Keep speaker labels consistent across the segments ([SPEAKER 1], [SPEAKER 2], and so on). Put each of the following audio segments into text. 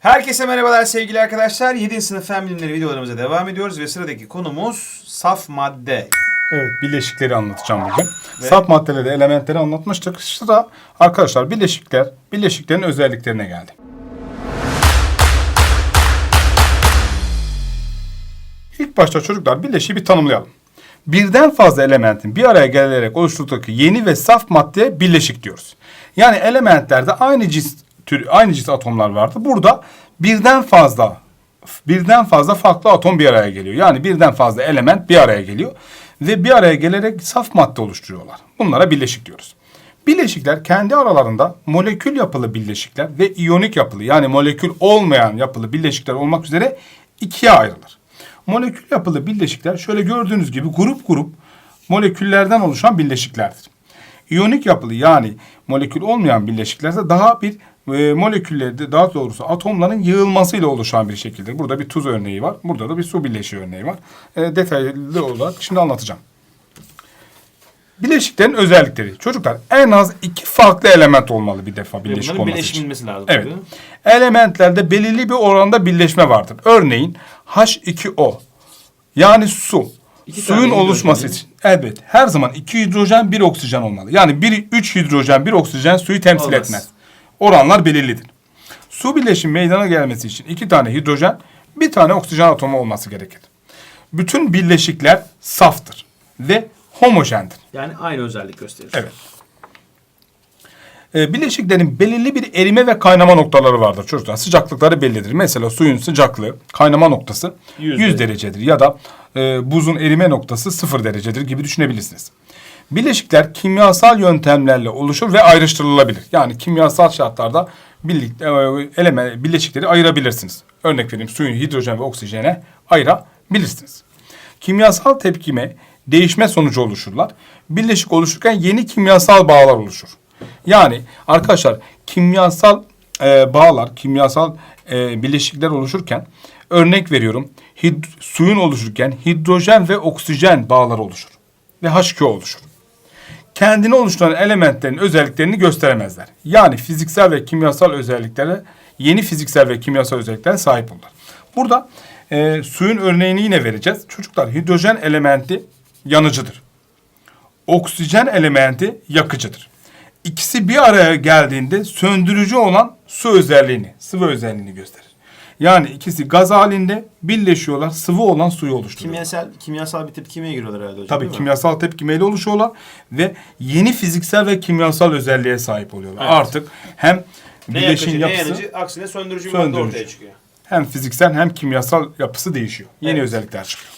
[SPEAKER 1] Herkese merhabalar sevgili arkadaşlar. 7. sınıf fen bilimleri videolarımıza devam ediyoruz ve sıradaki konumuz saf madde.
[SPEAKER 2] Evet, bileşikleri anlatacağım bugün. Saf maddeleri, elementleri anlatmıştık. Sıra arkadaşlar bileşikler, bileşiklerin özelliklerine geldi. İlk başta çocuklar bileşiği bir tanımlayalım. Birden fazla elementin bir araya gelerek oluşturdukları yeni ve saf maddeye bileşik diyoruz. Yani elementlerde aynı cins tür aynı cins atomlar vardı. Burada birden fazla birden fazla farklı atom bir araya geliyor. Yani birden fazla element bir araya geliyor ve bir araya gelerek saf madde oluşturuyorlar. Bunlara bileşik diyoruz. Bileşikler kendi aralarında molekül yapılı bileşikler ve iyonik yapılı yani molekül olmayan yapılı bileşikler olmak üzere ikiye ayrılır. Molekül yapılı bileşikler şöyle gördüğünüz gibi grup grup moleküllerden oluşan bileşiklerdir. İyonik yapılı yani molekül olmayan bileşiklerde daha bir e, molekülleri daha doğrusu atomların yığılmasıyla oluşan bir şekildir. Burada bir tuz örneği var. Burada da bir su bileşiği örneği var. E, detaylı olarak şimdi anlatacağım. Bileşiklerin özellikleri. Çocuklar en az iki farklı element olmalı bir defa bileşik
[SPEAKER 1] Bunların
[SPEAKER 2] olması için.
[SPEAKER 1] birleşilmesi lazım.
[SPEAKER 2] Evet.
[SPEAKER 1] tabii.
[SPEAKER 2] Elementlerde belirli bir oranda birleşme vardır. Örneğin H2O yani su.
[SPEAKER 1] İki
[SPEAKER 2] Suyun oluşması için evet her zaman iki hidrojen bir oksijen olmalı. Yani bir üç hidrojen bir oksijen suyu temsil
[SPEAKER 1] Olmaz.
[SPEAKER 2] etmez. Oranlar belirlidir. Su bileşim meydana gelmesi için iki tane hidrojen bir tane oksijen atomu olması gerekir. Bütün birleşikler saftır ve homojendir.
[SPEAKER 1] Yani aynı özellik gösterir.
[SPEAKER 2] Evet. Ee, bileşiklerin belirli bir erime ve kaynama noktaları vardır çocuklar. Sıcaklıkları bellidir. Mesela suyun sıcaklığı, kaynama noktası 100,
[SPEAKER 1] Yüz
[SPEAKER 2] derecedir ya da e, buzun erime noktası 0 derecedir gibi düşünebilirsiniz. Bileşikler kimyasal yöntemlerle oluşur ve ayrıştırılabilir. Yani kimyasal şartlarda birlikte e, eleme bileşikleri ayırabilirsiniz. Örnek vereyim suyun hidrojen ve oksijene ayırabilirsiniz. Kimyasal tepkime değişme sonucu oluşurlar. Birleşik oluşurken yeni kimyasal bağlar oluşur. Yani arkadaşlar kimyasal e, bağlar, kimyasal e, bileşikler oluşurken örnek veriyorum hid- suyun oluşurken hidrojen ve oksijen bağları oluşur ve H2O oluşur. Kendini oluşturan elementlerin özelliklerini gösteremezler. Yani fiziksel ve kimyasal özelliklere yeni fiziksel ve kimyasal özelliklere sahip olurlar. Burada e, suyun örneğini yine vereceğiz. Çocuklar hidrojen elementi yanıcıdır. Oksijen elementi yakıcıdır. İkisi bir araya geldiğinde söndürücü olan su özelliğini, sıvı özelliğini gösterir. Yani ikisi gaz halinde birleşiyorlar, sıvı olan suyu oluşturuyorlar.
[SPEAKER 1] Kimyasal kimyasal bir tepkimeye giriyorlar herhalde hocam.
[SPEAKER 2] Tabii
[SPEAKER 1] değil mi?
[SPEAKER 2] kimyasal tepkimeyle oluşuyorlar ve yeni fiziksel ve kimyasal özelliğe sahip oluyorlar.
[SPEAKER 1] Evet.
[SPEAKER 2] Artık hem
[SPEAKER 1] ne
[SPEAKER 2] bileşin
[SPEAKER 1] yakıcı, ne
[SPEAKER 2] yapısı
[SPEAKER 1] yanıcı, aksine söndürücü bir madde
[SPEAKER 2] Söndürücü.
[SPEAKER 1] ortaya çıkıyor.
[SPEAKER 2] hem fiziksel hem kimyasal yapısı değişiyor. Yeni
[SPEAKER 1] Evet.
[SPEAKER 2] özellikler çıkıyor.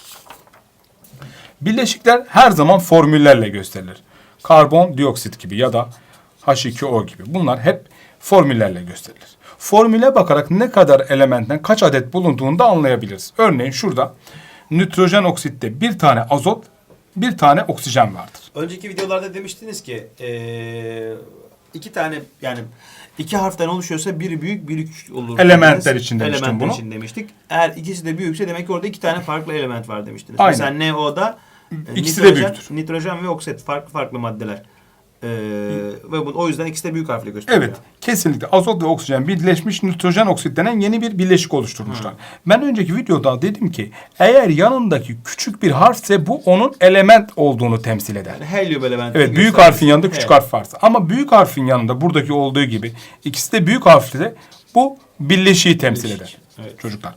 [SPEAKER 2] Bileşikler her zaman formüllerle gösterilir. Karbon dioksit gibi ya da H2O gibi. Bunlar hep formüllerle gösterilir. Formüle bakarak ne kadar elementten kaç adet bulunduğunu da anlayabiliriz. Örneğin şurada nitrojen oksitte bir tane azot, bir tane oksijen vardır.
[SPEAKER 1] Önceki videolarda demiştiniz ki eee, iki tane yani iki harften oluşuyorsa biri büyük biri küçük olur.
[SPEAKER 2] Elementler
[SPEAKER 1] dediniz.
[SPEAKER 2] için demiştim
[SPEAKER 1] Elementler
[SPEAKER 2] bunu.
[SPEAKER 1] için demiştik. Eğer ikisi de büyükse demek ki orada iki tane farklı element var demiştiniz.
[SPEAKER 2] Aynen.
[SPEAKER 1] Mesela NO'da e,
[SPEAKER 2] İkisi de büyüktür.
[SPEAKER 1] Nitrojen ve oksit farklı farklı maddeler. Eee, ve bu, o yüzden ikisi de büyük harfle gösteriyor.
[SPEAKER 2] Evet, kesinlikle azot ve oksijen birleşmiş nitrojen oksit denen yeni bir bileşik oluşturmuşlar. Ben önceki videoda dedim ki eğer yanındaki küçük bir harfse bu onun element olduğunu temsil eder.
[SPEAKER 1] Yani helyum elementi.
[SPEAKER 2] Evet, büyük harfin yanında küçük
[SPEAKER 1] Evet.
[SPEAKER 2] harf varsa. Ama büyük harfin yanında buradaki olduğu gibi ikisi de büyük harfle bu bileşiği temsil
[SPEAKER 1] Bileşik,
[SPEAKER 2] eder
[SPEAKER 1] evet.
[SPEAKER 2] çocuklar.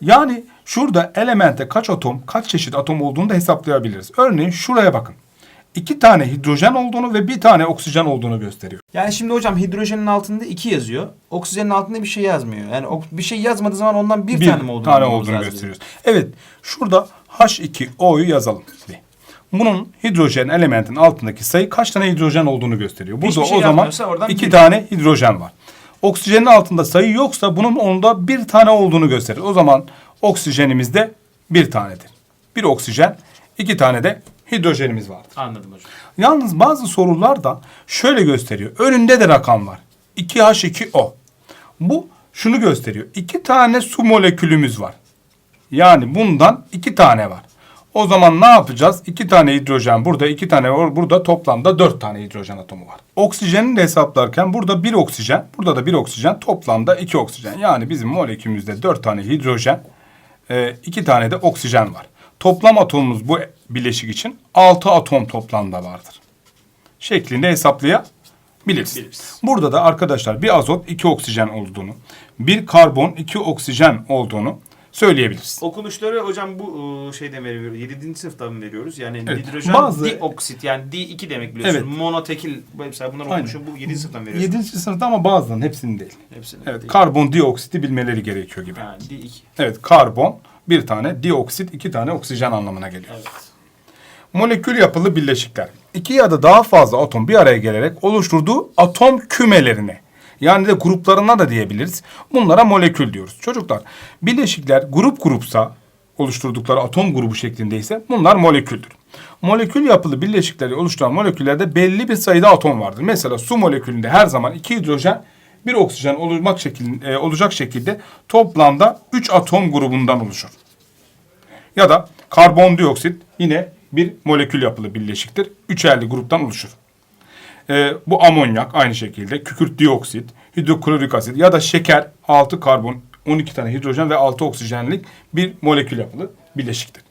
[SPEAKER 2] Yani şurada elemente kaç atom, kaç çeşit atom olduğunu da hesaplayabiliriz. Örneğin şuraya bakın. İki tane hidrojen olduğunu ve bir tane oksijen olduğunu gösteriyor.
[SPEAKER 1] Yani şimdi hocam hidrojenin altında 2 yazıyor. Oksijenin altında bir şey yazmıyor. Yani bir şey yazmadığı zaman ondan bir,
[SPEAKER 2] bir
[SPEAKER 1] tane mi olduğunu,
[SPEAKER 2] tane olduğunu gösteriyoruz. Evet, şurada H2O'yu yazalım. Bunun hidrojen elementin altındaki sayı kaç tane hidrojen olduğunu gösteriyor. Burada
[SPEAKER 1] Hiçbir şey
[SPEAKER 2] o zaman iki
[SPEAKER 1] bir.
[SPEAKER 2] tane hidrojen var. Oksijenin altında sayı yoksa bunun onda bir tane olduğunu gösterir. O zaman oksijenimizde bir tanedir. Bir oksijen, iki tane de hidrojenimiz vardır.
[SPEAKER 1] Anladım hocam.
[SPEAKER 2] Yalnız bazı sorular da şöyle gösteriyor. Önünde de rakam var. 2H2O. Bu şunu gösteriyor. İki tane su molekülümüz var. Yani bundan iki tane var. O zaman ne yapacağız? İki tane hidrojen burada, iki tane or- burada toplamda dört tane hidrojen atomu var. Oksijeni de hesaplarken burada bir oksijen, burada da bir oksijen, toplamda iki oksijen. Yani bizim molekülümüzde dört tane hidrojen, e, iki tane de oksijen var. Toplam atomumuz bu bileşik için altı atom toplamda vardır. Şeklinde hesaplayabiliriz.
[SPEAKER 1] Biliriz.
[SPEAKER 2] Burada da arkadaşlar bir azot, iki oksijen olduğunu, bir karbon, iki oksijen olduğunu söyleyebiliriz.
[SPEAKER 1] Okunuşları hocam bu e, şeyden veriyoruz. 7. sınıftan mı veriyoruz? Yani
[SPEAKER 2] Evet.
[SPEAKER 1] hidrojen
[SPEAKER 2] Bazı-
[SPEAKER 1] dioksit yani D2 demek biliyorsun.
[SPEAKER 2] Evet.
[SPEAKER 1] Monotekil mesela
[SPEAKER 2] Aynen.
[SPEAKER 1] okunuşu bu 7. sınıftan veriyoruz.
[SPEAKER 2] Yedinci sınıfta ama bazılarının hepsini değil.
[SPEAKER 1] Hepsini.
[SPEAKER 2] Evet,
[SPEAKER 1] D2.
[SPEAKER 2] karbondioksiti bilmeleri gerekiyor gibi.
[SPEAKER 1] Ha, D2.
[SPEAKER 2] Evet, karbon bir tane, dioksit iki tane oksijen anlamına geliyor.
[SPEAKER 1] Evet.
[SPEAKER 2] Molekül yapılı bileşikler. İki ya da daha fazla atom bir araya gelerek oluşturduğu atom kümelerine yani de gruplarına da diyebiliriz. Bunlara molekül diyoruz. Çocuklar bileşikler grup grupsa oluşturdukları atom grubu şeklindeyse bunlar moleküldür. Molekül yapılı bileşikleri oluşturan moleküllerde belli bir sayıda atom vardır. Mesela su molekülünde her zaman iki hidrojen bir oksijen oluşmak şekil, e, olacak şekilde toplamda 3 atom grubundan oluşur. Ya da karbondioksit yine bir molekül yapılı birleşiktir. Üçerli gruptan oluşur. Ee, bu amonyak aynı şekilde kükürt dioksit, hidroklorik asit ya da şeker 6 karbon, 12 tane hidrojen ve 6 oksijenlik bir molekül yapılı birleşiktir.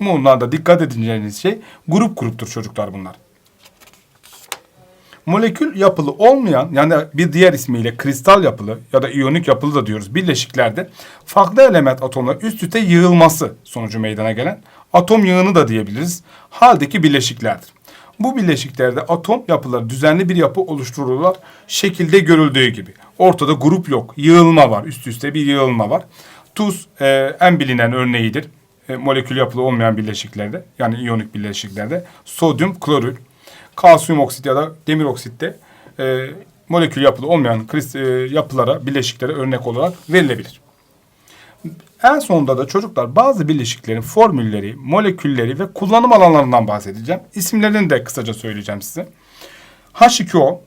[SPEAKER 2] Bunlarda dikkat edeceğiniz şey grup gruptur çocuklar bunlar. Molekül yapılı olmayan yani bir diğer ismiyle kristal yapılı ya da iyonik yapılı da diyoruz birleşiklerde farklı element atomlar üst üste yığılması sonucu meydana gelen atom yığını da diyebiliriz. Haldeki bileşiklerdir. Bu bileşiklerde atom yapıları düzenli bir yapı oluştururlar şekilde görüldüğü gibi. Ortada grup yok, yığılma var, üst üste bir yığılma var. Tuz e, en bilinen örneğidir. E, molekül yapılı olmayan bileşiklerde yani iyonik bileşiklerde sodyum klorür kalsiyum oksit ya da demir oksitte e, molekül yapılı olmayan e, yapılara, bileşiklere örnek olarak verilebilir. En sonunda da çocuklar bazı bileşiklerin formülleri, molekülleri ve kullanım alanlarından bahsedeceğim. İsimlerini de kısaca söyleyeceğim size. H2O,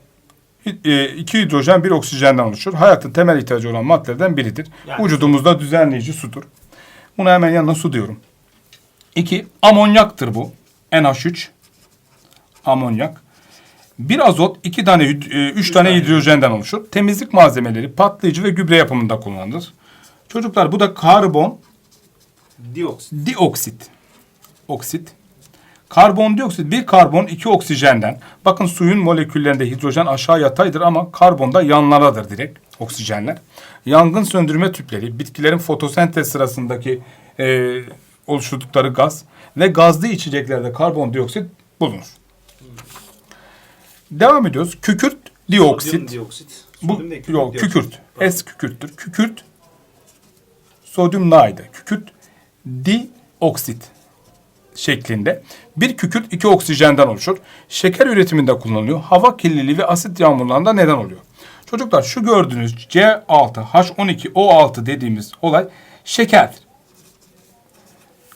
[SPEAKER 2] e, iki hidrojen bir oksijenden oluşur. Hayatın temel ihtiyacı olan maddelerden biridir.
[SPEAKER 1] Yani-
[SPEAKER 2] Vücudumuzda düzenleyici sudur. Buna hemen yanına su diyorum. İki, amonyaktır bu. NH3 amonyak. Bir azot, iki tane, e, üç tane
[SPEAKER 1] tane.
[SPEAKER 2] hidrojenden oluşur. Temizlik malzemeleri, patlayıcı ve gübre yapımında kullanılır. Çocuklar bu da karbon
[SPEAKER 1] Dioksit.
[SPEAKER 2] dioksit. Oksit. Karbondioksit bir karbon iki oksijenden. Bakın suyun moleküllerinde hidrojen aşağı yataydır ama karbonda yanlaradır direkt oksijenler. Yangın söndürme tüpleri, bitkilerin fotosentez sırasındaki e, oluşturdukları gaz ve gazlı içeceklerde karbondioksit bulunur. Devam ediyoruz. Kükürt dioksit.
[SPEAKER 1] Sodyum dioksit.
[SPEAKER 2] Bu
[SPEAKER 1] Sodyum değil,
[SPEAKER 2] yok
[SPEAKER 1] dioksit.
[SPEAKER 2] kükürt. Es kükürttür. Kükürt sodyum naide. Kükürt dioksit şeklinde. Bir kükürt iki oksijenden oluşur. Şeker üretiminde kullanılıyor. Hava kirliliği ve asit yağmurlarında neden oluyor. Çocuklar şu gördüğünüz C6H12O6 dediğimiz olay şekerdir.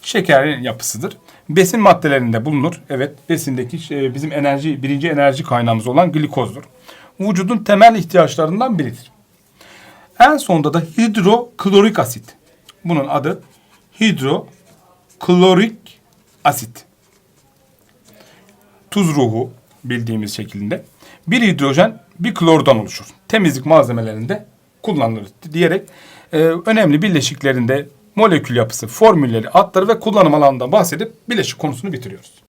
[SPEAKER 2] Şekerin yapısıdır. Besin maddelerinde bulunur. Evet besindeki şey, bizim enerji birinci enerji kaynağımız olan glikozdur. Vücudun temel ihtiyaçlarından biridir. En sonunda da hidroklorik asit. Bunun adı hidroklorik asit. Tuz ruhu bildiğimiz şeklinde. Bir hidrojen bir klordan oluşur. Temizlik malzemelerinde kullanılır diyerek e, önemli bileşiklerinde molekül yapısı, formülleri, adları ve kullanım alanından bahsedip bileşik konusunu bitiriyoruz.